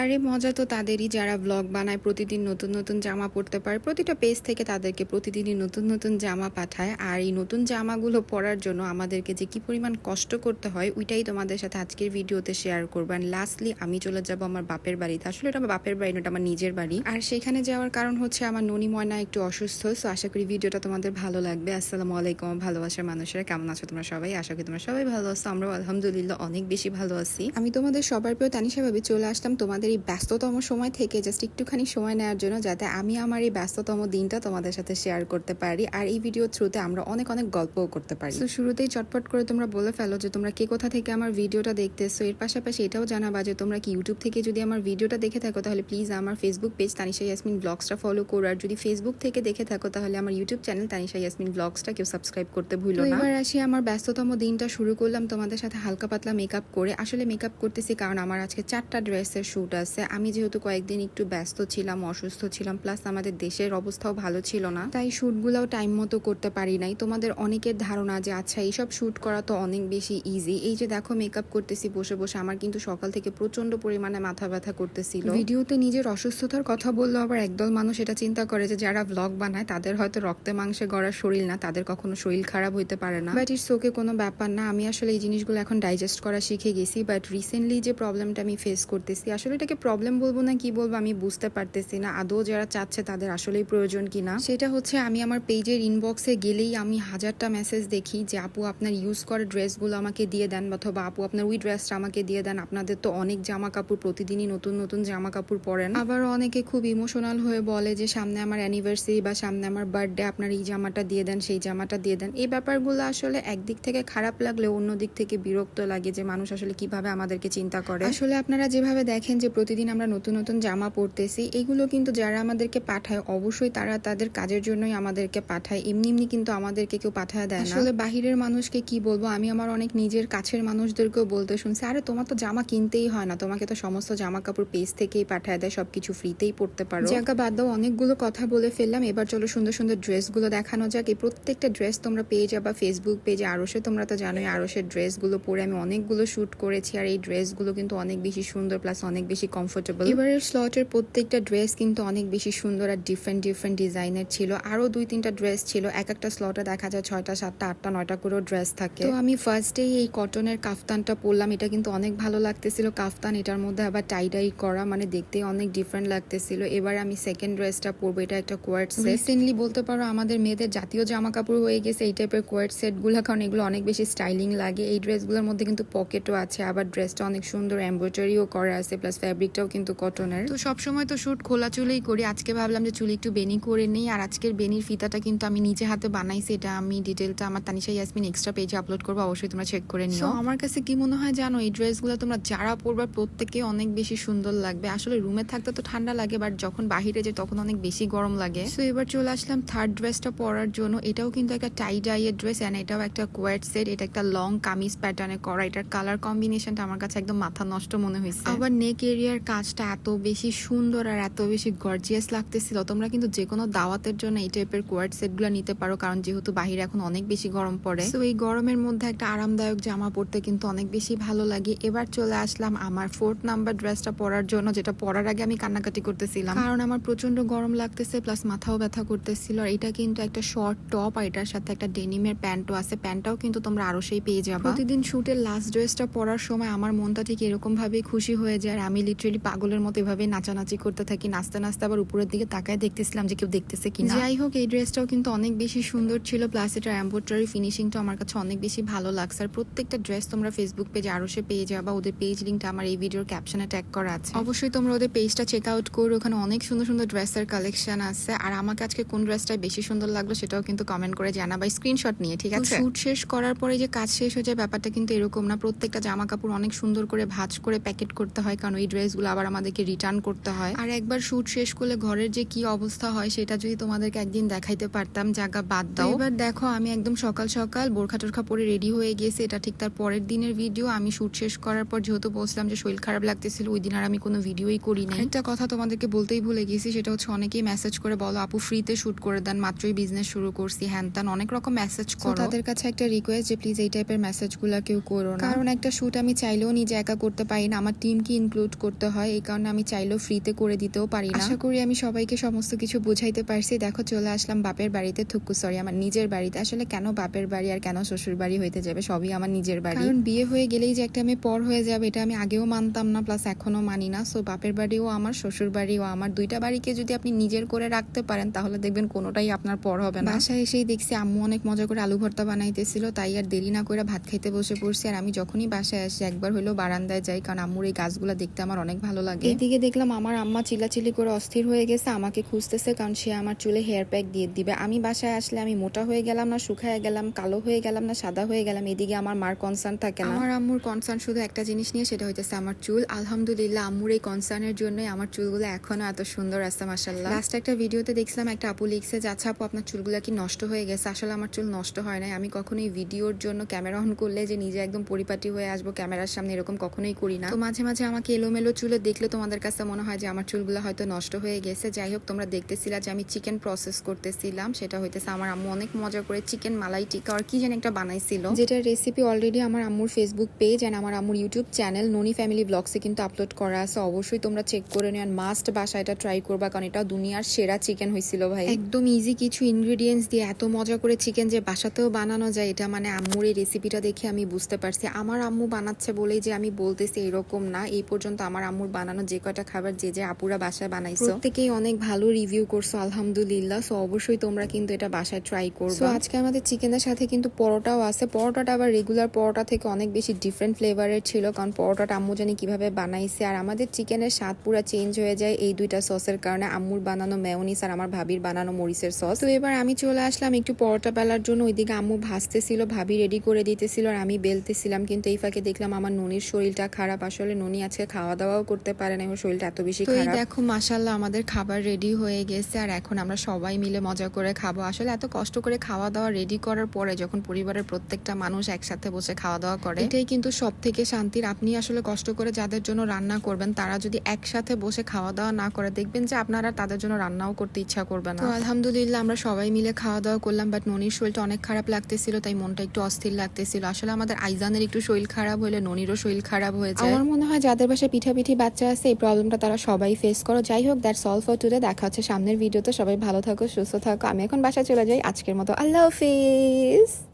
আরে, মজা তো তাদেরই। যারা ব্লগ বানায়, প্রতিদিন নতুন নতুন জামা পরতে পারে, প্রতিটা পেজ থেকে তাদেরকে প্রতিদিনই নতুন নতুন জামা পাঠায়। আর এই নতুন জামাগুলো পরার জন্য আমাদেরকে যে কি পরিমাণ কষ্ট করতে হয়, ওইটাই তোমাদের সাথে আজকের ভিডিওতে শেয়ার করব। অ্যান্ড লাস্টলি আমি চলে যাব আমার বাপের বাড়িতে। আসলে এটা আমার বাপের বাড়ি না আমার নিজের বাড়ি। আর সেখানে যাওয়ার কারণ হচ্ছে আমার ননি ময়না একটু অসুস্থ সো আশা করি ভিডিওটা তোমাদের ভালো লাগবে। আসসালামু আলাইকুম, ভালোবাসার মানুষেরা, কেমন আছো তোমরা সবাই? আশা করি তোমরা সবাই ভালো আছো। আমরাও আলহামদুলিল্লাহ অনেক বেশি ভালো আছি। আমি তোমাদের সবার প্রিয় তানিশা ভাবে, চলে আসলাম তোমাদের এই ব্যস্ততম সময় থেকে জাস্ট একটুখানি সময় নেওয়ার জন্য যাতে আমি আমার এই ব্যস্ততম দিনটা তোমাদের সাথে শেয়ার করতে পারি আর এই ভিডিও থ্রুতে আমরা অনেক অনেক গল্পও করতে পারি। তো শুরুতেই চটপট করে তোমরা বলে ফেলো যে তোমরা কে কোথা থেকে আমার ভিডিওটা দেখতেছো। এর পাশাপাশি এটাও জানাবা যে তোমরা কি ইউটিউব থেকে যদি আমার ভিডিওটা দেখে থাকো তাহলে প্লিজ আমার ফেসবুক পেজ তানিশা ইয়াসমিন ব্লগসটা ফলো করো। আর যদি ফেসবুক থেকে দেখে থাকো তাহলে আমার ইউটিউব চ্যানেল তানিশা ইয়াসমিন ব্লগসটা কেউ সাবস্ক্রাইব করতে ভুলো না। এবার আসি আমার ব্যস্ততম দিনটা শুরু করলাম তোমাদের সাথে হালকা পাতলা মেকআপ করে। আসলে মেকআপ করতেছি কারণ আমার আজকে চারটা ড্রেসের শ্যুট আছে। আমি যেহেতু কয়েকদিন একটু ব্যস্ত ছিলাম অসুস্থ ছিলাম প্লাস আমাদের দেশের অবস্থাও ভালো ছিল না। তাই শ্যুটগুলোও টাইম মতো করতে পারি নাই। তোমাদের অনেকের ধারণা যে আচ্ছা এইসব শ্যুট করা তো অনেক বেশি ইজি এই যে দেখো মেকআপ করতেছি বসে বসে আমার কিন্তু সকাল থেকে প্রচণ্ড পরিমাণে মাথা ব্যথা করতেছিল। ভিডিওতে নিজের অসুস্থতার কথা বললেও আবার একদল মানুষ এটা চিন্তা করে যে যারা ব্লগ বানায় তাদের হয়তো রক্তে মাংসে গড়া শরীর না তাদের কখনো শরীর খারাপ হইতে পারে না। বাট ইটস ওকে কোনো ব্যাপার না। আমি আসলে এই জিনিসগুলো এখন ডাইজেস্ট করা শিখে গেছি। বাট রিসেন্টলি যে প্রবলেমটা আমি ফেস করতেছি আসলে এটাকে প্রবলেম বলব না, কি বলব আমি বুঝতে পারতেছি না। আদৌ যারা চাচ্ছে তাদের আসলেই প্রয়োজন কি না? সেটা হচ্ছে আমি আমার পেজের ইনবক্সে গেলেই আমি হাজারটা মেসেজ দেখি যে, আপু, আপনার ইউজ করা ড্রেসগুলো আমাকে দিয়ে দেন অথবা, আপু, আপনার ওই ড্রেসটা আমাকে দিয়ে দেন। আপনাদের তো অনেক জামা কাপড় প্রতিদিনই নতুন নতুন জামা কাপড় পরেন আবার অনেকে খুব ইমোশনাল হয়ে বলে যে, সামনে আমার অ্যানিভার্সারি বা সামনে আমার বার্থডে আপনার এই জামাটা দিয়ে দেন, সেই জামাটা দিয়ে দেন। এই ব্যাপারগুলো আসলে একদিক থেকে খারাপ লাগলে অন্য দিক থেকে বিরক্ত লাগে যে, মানুষ আসলে কীভাবে আমাদেরকে চিন্তা করে। আসলে আপনারা যেভাবে দেখেন যে প্রতিদিন আমরা নতুন নতুন জামা পরতেছি এগুলো কিন্তু যারা আমাদেরকে পাঠায় অবশ্যই তারা তাদের কাজের জন্যই আমাদেরকে পাঠায়। এমনি এমনি কিন্তু আমাদেরকে কেউ পাঠায় দেয় না। আসলে বাহিরের মানুষকে কি বলব? আমি আমার অনেক নিজের কাছের মানুষদেরকেও বলতে শুনছি আরে তোমার তো জামা কিনতেই হয় না। তোমাকে তো সমস্ত জামা কাপড় পেজ থেকেই পাঠায় দেয় সবকিছু ফ্রিতেই পড়তে পারো। জায়গা বাদ দাও অনেকগুলো কথা বলে ফেললাম। এবার চলো সুন্দর সুন্দর ড্রেসগুলো দেখানো যাক। এই প্রত্যেকটা ড্রেস তোমরা পেয়ে যাবা ফেসবুক পেজে আরসে তোমরা তো জানোই আরসের ড্রেসগুলো পরে আমি অনেকগুলো শ্যুট করেছি। আর এই ড্রেসগুলো কিন্তু অনেক বেশি সুন্দর প্লাস অনেক বেশি কমফোর্টেবল এবারের স্লটের প্রত্যেকটা ড্রেস কিন্তু অনেক বেশি সুন্দর আর ডিফারেন্ট ডিফারেন্ট ডিজাইনের ছিল। আরও দুই তিনটা ড্রেস ছিল। এক একটা স্লটে দেখা যায় ছয়টা সাতটা আটটা নয়টা করেও ড্রেস থাকে। তো আমি ফার্স্টেই এই কটনের কাফতানটা পরলাম। এটা কিন্তু অনেক ভালো লাগতেছিল। কাফতান এটার মধ্যে আবার টাইডাই করা মানে দেখতে অনেক ডিফারেন্ট লাগতেছিল। এবার আমি সেকেন্ড ড্রেসটা পরবো। এটা একটা কোয়ার্ট সেট রিসেন্টলি বলতে পারো আমাদের মেয়েদের জাতীয় জামা কাপড় হয়ে গেছে এই টাইপের কোয়ার্ট সেটগুলো কারণ এগুলো অনেক বেশি স্টাইলিং লাগে। এই ড্রেসগুলোর মধ্যে কিন্তু পকেটও আছে। আবার ড্রেসটা অনেক সুন্দর এমব্রয়ডারিও করা আছে প্লাস ফ্যাব্রিকটাও কিন্তু কটনের। তো সবসময় তো শুট খোলা চুলেই করি। আজকে ভাবলাম যে চুল একটু বেনি করে নেই। আর আজকের বেনির ফিতাটা কিন্তু আমি নিজে হাতে বানাইছি। এটা আমি ডিটেলটা আমার তানিশা ইয়াসমিন এক্সট্রা পেজে আপলোড করব। অবশ্যই তোমরা চেক করে নিও। আমার কাছে কি মনে হয় জানো এই ড্রেসগুলো তোমরা যারা পরবা প্রত্যেকে অনেক বেশি সুন্দর লাগবে। আসলে রুমে থাকতে তো ঠান্ডা লাগে বাট যখন বাহিরে যে তখন অনেক বেশি গরম লাগে। তো এবার চলে আসলাম থার্ড ড্রেসটা পরার জন্য। এটাও কিন্তু একটা টাই ডাইয়ের ড্রেস অ্যান্ড এটাও একটা কোয়ার্ট সেট এটা একটা লং কামিজ প্যাটার্নে করা। এটার কালার কম্বিনেশনটা আমার কাছে একদম মাথা নষ্ট মনে হয়েছে আবার নেক এরিয়ার কাজটা এত বেশি সুন্দর আর এত বেশি গর্জিয়াস লাগতেছিল। তোমরা কিন্তু যে কোনো দাওয়াতের জন্য এই টাইপের কোয়ার্ট সেটগুলো নিতে পারো, কারণ যেহেতু বাহিরে এখন অনেক বেশি গরম পড়ে। তো এই গরমের মধ্যে একটা আরামদায়ক জামা পরতে কিন্তু অনেক বেশি ভালো লাগে। এবার চলে আসলাম আমার ফোর্থ নাম্বার ড্রেসটা পরার জন্য, যেটা পরার আগে আমি কান্নাকাটি করতেছিলাম। কারণ আমার প্রচণ্ড গরম লাগতেছে প্লাস মাথাও ব্যথা করতেছিল। আর এটা কিন্তু একটা শর্ট টপ আর এটার সাথে একটা ডেনিমের প্যান্টও আছে। প্যান্টটাও কিন্তু তোমরা আরও সেই পেয়ে যাবে। প্রতিদিন শুটের লাস্ট ড্রেসটা পরার সময় আমার মনটা ঠিক এরকম ভাবে খুশি হয়ে যায়। আর আমি লিটারেলি পাগলের মতো এভাবে নাচানাচি করতে থাকি নাচতে নাচতে আবার উপরের দিকে তাকায় দেখতেছিলাম যে কেউ দেখতেছে কিনা। যাই হোক এই ড্রেসটাও কিন্তু অনেক বেশি সুন্দর ছিল প্লাস এটার এম্ব্রয়ডারি ফিনিশিংটা আমার কাছে অনেক বেশি ভালো লাগছে। আর প্রত্যেকটা ড্রেস তোমরা ফেসবুক পেজে আরও সে পেয়ে যাবা ওদের পেজ লিঙ্কটা আমার এই ভিডিওর ক্যাপশনে ট্যাগ করা আছে। অবশ্যই তোমরা ওদের পেজটা চেক আউট করো ওখানে অনেক সুন্দর সুন্দর ড্রেসের কালেকশন আছে। আর আমাকে আজকে কোন ড্রেসটা বেশি সুন্দর লাগল সেটাও কিন্তু কমেন্ট করে জানা জানাবা স্ক্রিনশট নিয়ে ঠিক আছে? শুট শেষ করার পরে যে কাজ শেষ হয়ে যায় ব্যাপারটা কিন্তু এরকম না। প্রত্যেকটা জামা কাপড় অনেক সুন্দর করে ভাঁজ করে প্যাকেট করতে হয় কারণ এই ড্রেসগুলো আবার আমাদেরকে রিটার্ন করতে হয়। আর একবার শুট শেষ করলে ঘরের যে কি অবস্থা হয় সেটা যদি তোমাদেরকে একদিন দেখাইতে পারতাম জায়গা বাদ দাও। এবার দেখো আমি একদম সকাল সকাল বোরখা টোরখা পরে রেডি হয়ে গেছি এটা ঠিক তার পরের দিনের ভিডিও আমি শুট শেষ করার পর যেহেতু বলছিলাম যে শরীর খারাপ লাগতেছিল ওই দিন আর আমি কোনো ভিডিওই করি না একটা কথা তোমাদেরকে বলতেই ভুলে গেছি সেটা হচ্ছে অনেকেই মেসেজ করে বলো আপু ফ্রিতে শুট করে দেন মাত্রই বিজনেস শুরু করছি। হ্যান ত্যান অনেক রকম মেসেজ করো। তাদের কাছে একটা রিকোয়েস্ট যে প্লিজ এই টাইপের মেসেজগুলো কেউ করো না। কারণ একটা শুট আমি চাইলেও নিজে একা করতে পারি না। আমার টিমকে ইনক্লুড করতে হয় এই কারণে আমি চাইলেও ফ্রিতে করে দিতেও পারি না। আশা করি আমি সবাইকে সমস্ত কিছু বুঝাইতে পারছি। দেখো চলে আসলাম বাপের বাড়িতে। থুকু সরি আমার নিজের বাড়িতে। আসলে কেন বাপের বাড়ি আর কেন শ্বশুর বাড়ি হইতে যাবে? সবই আমার নিজের বাড়ি। কারণ বিয়ে হয়ে গেলেই যে একটা আমি পর হয়ে যাবে এটা আমি আগেও মানতাম না প্লাস এখনও মানি না। সো বাপের বাড়িও আমার শ্বশুর বাড়িও আমার। দুইটা বাড়িকে যদি আপনি নিজের করে রাখতে পারেন তাহলে দেখবেন কোনোটাই আপনার পর হবে না। বাসায় এসেই দেখছি আম্মু অনেক মজা করে আলু ভর্তা বানাইতেছিল তাই আর দেরি না করে ভাত খাইতে বসে পড়ছি। আর আমি যখনই বাসায় আসি একবার হলেও বারান্দায় যাই কারণ আম্মুর এই গাছগুলো দেখতে আমার অনেক ভালো লাগে। এইদিকে দেখলাম আমার আম্মা চিল্লাচিল্লি করে অস্থির হয়ে গেছে আমাকে খুঁজতেছে কারণ সে আমার চুলে হেয়ার প্যাক দিয়ে দিবে। আমি বাসায় আসলে আমি মোটা হয়ে গেলাম না শুকায় গেলাম কালো হয়ে গেলাম না সাদা হয়ে গেলাম এদিকে আমার মার কনসার্ন থাকে না। আমার আম্মুর কনসার্ন শুধু একটা জিনিস নিয়ে সেটা হইতেছে আমার চুল। আলহামদুলিল্লাহ আম্মুর এই কনসার্নের জন্যই আমার চুলগুলো এখনও এত সুন্দর আছে মাসাল্লাহ লাস্ট একটা ভিডিওতে দেখছিলাম একটা আপু লিখছে যে আচ্ছা আপু আপনার চুলগুলো কি নষ্ট হয়ে গেছে? আসলে আমার চুল নষ্ট হয় নাই। আমি কখনোই ভিডিওর জন্য ক্যামেরা অন করলে যে নিজে একদম পরিপাটি হয়ে আসব ক্যামেরার সামনে এরকম কখনোই করি না। তো মাঝে মাঝে আমাকে এলোমেলো চুলে দেখলে তোমাদের কাছে মনে হয় যে আমার চুলগুলো হয়তো নষ্ট হয়ে গেছে। যাই হোক তোমরা দেখতেছিলা যে আমি চিকেন প্রসেস করতেছিলাম। সেটা হইতেছে আমার আম্মু অনেক মজা করে চিকেন মালাই টিকা আর কি যেন একটা বানাইছিল। যেটার রেসিপি অলরেডি আমার আম্মুর ফেসবুক পেজ এন্ড আমার আম্মুর ইউটিউব চ্যানেল ননি ফ্যামিলি ব্লগসে কিন্তু আপলোড করা আছে। অবশ্যই তোমরা চেক করে নিও। মাস্ট বাসা এটা ট্রাই করবা কারণ এটা দুনিয়ার সেরা চিকেন হয়েছিল ভাই। একদম ইজি কিছু ইনগ্রেডিয়েন্টস দিয়ে এত মজা করে চিকেন যে বাসাতেও বানানো যায় এটা মানে আম্মুর এই রেসিপিটা দেখে আমি বুঝতে পারছি। আমার আম্মু বানাচ্ছে বলেই যে আমি বলতেছি এরকম না। এই পর্যন্ত আমার আম্মুর বানানো যে কয়টা খাবার যে যে আপুরা বাসায় বানাইছো। প্রত্যেকেই অনেক ভালো রিভিউ করছ আলহামদুলিল্লাহ। সো অবশ্যই তোমরা কিন্তু এটা বাসায় ট্রাই করবে। আজকে আমাদের চিকেনের সাথে কিন্তু পরোটাও আছে। পরোটাটা আবার রেগুলার পরোটা থেকে অনেক বেশি ডিফারেন্ট ফ্লেভারের ছিল কারণ পরোটাটা আম্মু জানি কীভাবে বানাইছে। আর আমাদের চিকেনের স্বাদ পুরো চেঞ্জ হয়ে যায় এই দুইটা সসের কারণে। আম্মুর বানানো মেয়নিস আর আমার ভাবির বানানো মরিচের সস তো এবার আমি চলে আসলাম একটু পরোটা বেলার জন্য। ওইদিকে আম্মু ভাজতেছিল ভাবি রেডি করে দিতেছিল আর আমি বেলতেছিলাম। কিন্তু এই ফাঁকে দেখলাম আমার ননির শরীরটা খারাপ। আসলে ননি আজকে খাওয়া দাওয়াও করতে পারে না ওর শরীরটা এত বেশি খারাপ। দেখো মাসাল্লাহ আমাদের খাবার রেডি হয়ে গেছে আর এখন আমরা সবাই মিলে মজা করে খাব। আসলে এত কষ্ট করে খাওয়া দাওয়া রেডি করার পরে যখন পরিবারের প্রত্যেকটা মানুষ একসাথে বসে খাওয়া দাওয়া করে এটাই কিন্তু সব থেকে শান্তির। আপনি আসলে কষ্ট করে যাদের জন্য রান্না করবেন তারা যদি একসাথে বসে খাওয়া দাওয়া না করে দেখবেন যে আপনারা তাদের জন্য রান্নাও করতে ইচ্ছা করবে না। তো আলহামদুলিল্লাহ আমরা সবাই মিলে খাওয়া দাওয়া করলাম বাট ননির শরীরটা অনেক খারাপ লাগতেছিল তাই মনটা একটু অস্থির লাগতেছিল। আসলে আমাদের আইজানের একটু শরীর খারাপ হলে ননিরও শরীর খারাপ হয়েছে আমার মনে হয় যাদের বাসায় পিঠাপিঠি বাচ্চা আছে, এই প্রবলেমটা তারা সবাই ফেস করো। যাই হোক দ্যাট সলভ ফর টুডে দেখা হচ্ছে সামনের ভিডিওতে সবাই ভালো থাকো, সুস্থ থাকো। আমি এখন বাসায় চলে যাই। আজকের মতো আল্লাহ হাফিজ।